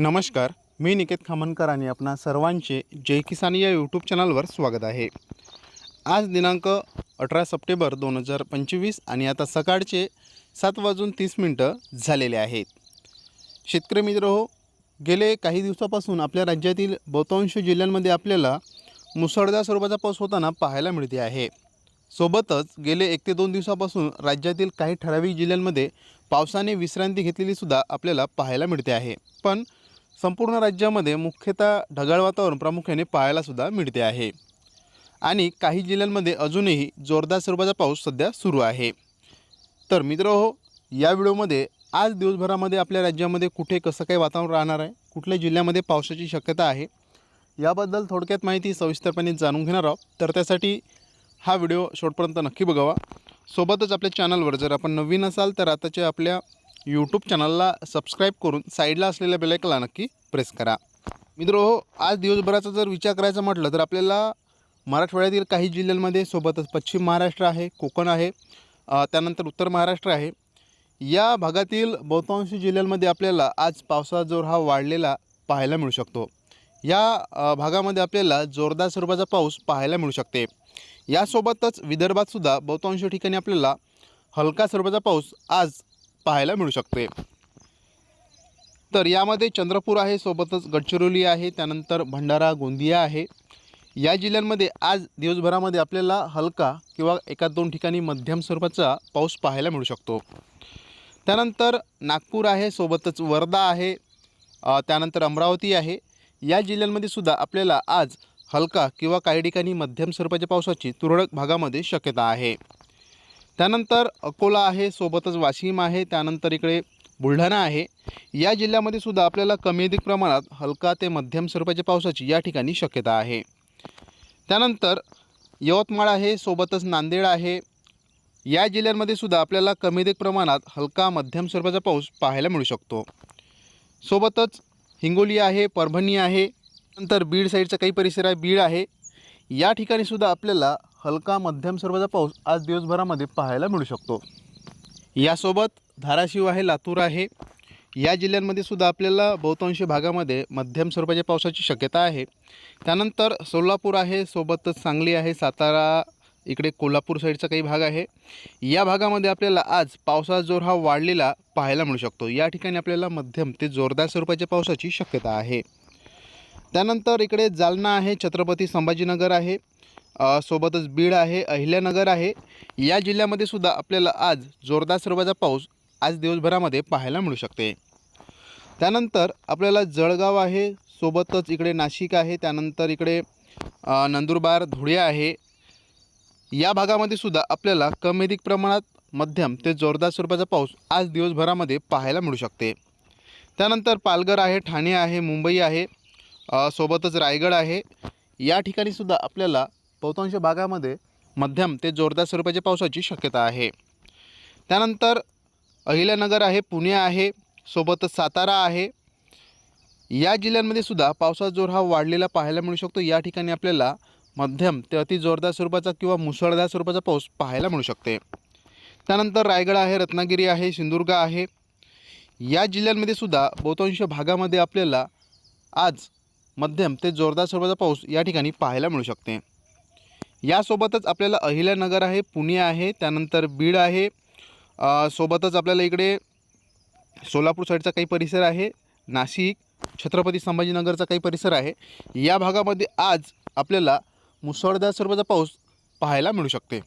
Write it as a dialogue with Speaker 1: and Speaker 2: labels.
Speaker 1: नमस्कार मी निकेत खामनकर आणि आपणा सर्वांचे जय किसान या यूट्यूब चॅनलवर स्वागत आहे. आज दिनांक अठरा सप्टेंबर दोन हजार पंचवीस आणि आता सकाळचे सात वाजून तीस मिनटं झालेले आहेत. शेतकरी मित्र हो गेले काही दिवसापासून आपल्या राज्यातील बहुतांश जिल्ह्यांमध्ये आपल्याला मुसळधार स्वरूपाचा पाऊस होताना पाहायला मिळते आहे. सोबतच गेले एक ते दोन दिवसापासून राज्यातील काही ठराविक जिल्ह्यांमध्ये पावसाने विश्रांती घेतलेली सुद्धा आपल्याला पाहायला मिळते आहे. पण संपूर्ण राज्यामध्ये मुख्यतः ढगाळ वातावरण प्रामुख्याने पाहायलासुद्धा मिळते आहे. आणि काही जिल्ह्यांमध्ये अजूनही जोरदार स्वरूपाचा पाऊस सध्या सुरू आहे. तर मित्र हो या व्हिडिओमध्ये आज दिवसभरामध्ये आपल्या राज्यामध्ये कुठे कसं काही वातावरण राहणार आहे कुठल्या जिल्ह्यामध्ये पावसाची शक्यता आहे याबद्दल थोडक्यात माहिती सविस्तरपणे जाणून घेणार आहोत. तर त्यासाठी हा व्हिडिओ शेवटपर्यंत नक्की बघावा. सोबतच आपल्या चॅनलवर जर आपण नवीन असाल तर आताच्या आपल्या यूट्यूब चॅनलला सबस्क्राईब करून साईडला असलेल्या बेलायकला नक्की प्रेस करा. मित्रो आज दिवसभराचा जर विचार करायचा म्हटलं तर आपल्याला मराठवाड्यातील काही जिल्ह्यांमध्ये सोबतच पश्चिम महाराष्ट्र आहे कोकण आहे त्यानंतर उत्तर महाराष्ट्र आहे. या भागातील बहुतांश जिल्ह्यांमध्ये आपल्याला आज पावसाचा जोर हा वाढलेला पाहायला मिळू शकतो. या भागामध्ये आपल्याला जोरदार स्वरूपाचा पाऊस पाहायला मिळू शकते. यासोबतच विदर्भातसुद्धा बहुतांश ठिकाणी आपल्याला हलका स्वरूपाचा पाऊस आज पाहायला मिळू शकते. तर यामध्ये चंद्रपूर आहे सोबतच गडचिरोली आहे त्यानंतर भंडारा गोंदिया आहे. या जिल्ह्यांमध्ये आज दिवसभरामध्ये आपल्याला हलका किंवा एका दोन ठिकाणी मध्यम स्वरूपाचा पाऊस पाहायला मिळू शकतो. त्यानंतर नागपूर आहे सोबतच वर्धा आहे त्यानंतर अमरावती आहे. या जिल्ह्यांमध्ये सुद्धा आपल्याला आज हलका किंवा काही ठिकाणी मध्यम स्वरूपाच्या पावसाची तुरळक भागामध्ये शक्यता आहे. त्यानंतर अकोला आहे सोबतच वाशिम आहे त्यानंतर इकडे बुलढाणा आहे. या जिल्ह्यामध्ये सुद्धा आपल्याला कमी अधिक प्रमाणात हलका ते मध्यम स्वरूपाच्या पावसाची या ठिकाणी शक्यता आहे. त्यानंतर यवतमाळ आहे सोबतच नांदेड आहे. या जिल्ह्यांमध्ये सुद्धा आपल्याला कमी अधिक प्रमाणात हलका मध्यम स्वरूपाचा पाऊस पाहायला मिळू शकतो. सोबतच हिंगोली आहे परभणी आहे नंतर बीड साईडचा काही परिसर आहे बीड आहे. या ठिकाणी सुद्धा आपल्याला हलका मध्यम स्वरूपाचा पाऊस आज दिवसभरामध्ये पाहायला मिळू शकतो. यासोबत धाराशिव आहे लातूर आहे या जिल्ह्यांमध्ये सुद्धा आपल्याला बहुतांश भागामध्ये मध्यम स्वरूपाच्या पावसाची शक्यता आहे. त्यानंतर सोलापूर आहे सोबतच सांगली आहे सातारा इकडे कोल्हापूर साईडचा काही भाग आहे. या भागामध्ये आपल्याला आज पावसाचा जोर हा वाढलेला पाहायला मिळू शकतो. या ठिकाणी आपल्याला मध्यम ते जोरदार स्वरूपाच्या पावसाची शक्यता आहे. त्यानंतर इकडे जालना आहे छत्रपती संभाजीनगर आहे सोबतच बीड आहे अहिल्यानगर आहे. या जिल्ह्यामध्ये सुद्धा आपल्याला आज जोरदार स्वरूपाचा पाऊस आज दिवसभरामध्ये पाहायला मिळू शकते. त्यानंतर आपल्याला जळगाव आहे सोबतच इकडे नाशिक आहे त्यानंतर इकडे नंदुरबार धुळे आहे. या भागामध्ये सुद्धा आपल्याला कमी अधिक प्रमाणात मध्यम ते जोरदार स्वरूपाचा पाऊस आज दिवसभरामध्ये पाहायला मिळू शकते. त्यानंतर पालघर आहे ठाणे आहे मुंबई आहे सोबतच रायगड आहे. या ठिकाणी सुद्धा आपल्याला बहुतांश भागामध्ये मध्यम ते जोरदार स्वरूपाच्या पावसाची शक्यता आहे. त्यानंतर अहिल्यानगर आहे पुणे आहे सोबतच सातारा आहे. या जिल्ह्यांमध्ये सुद्धा पावसाचा जोर हा वाढलेला पाहायला मिळू शकतो. या ठिकाणी आपल्याला मध्यम ते अति जोरदार स्वरूपाचा किंवा मुसळधार स्वरूपाचा पाऊस पाहायला मिळू शकते. त्यानंतर रायगड आहे रत्नागिरी आहे सिंधुदुर्ग आहे. या जिल्ह्यांमध्ये सुद्धा बहुतांश भागामध्ये आपल्याला आज मध्यम ते जोरदार स्वरूपाचा पाऊस या ठिकाणी पाहायला मिळू शकते. यासोबतच आपल्याला अहिल्यानगर आहे पुणे आहे त्यानंतर बीड आहे. सोबतच आपल्याला इकडे सोलापूर साईडचा काही परिसर आहे नाशिक छत्रपती संभाजीनगरचा काही परिसर आहे. या भागामध्ये आज आपल्याला मुसळधार स्वरूपाचा पाऊस पाहायला मिळू शकते.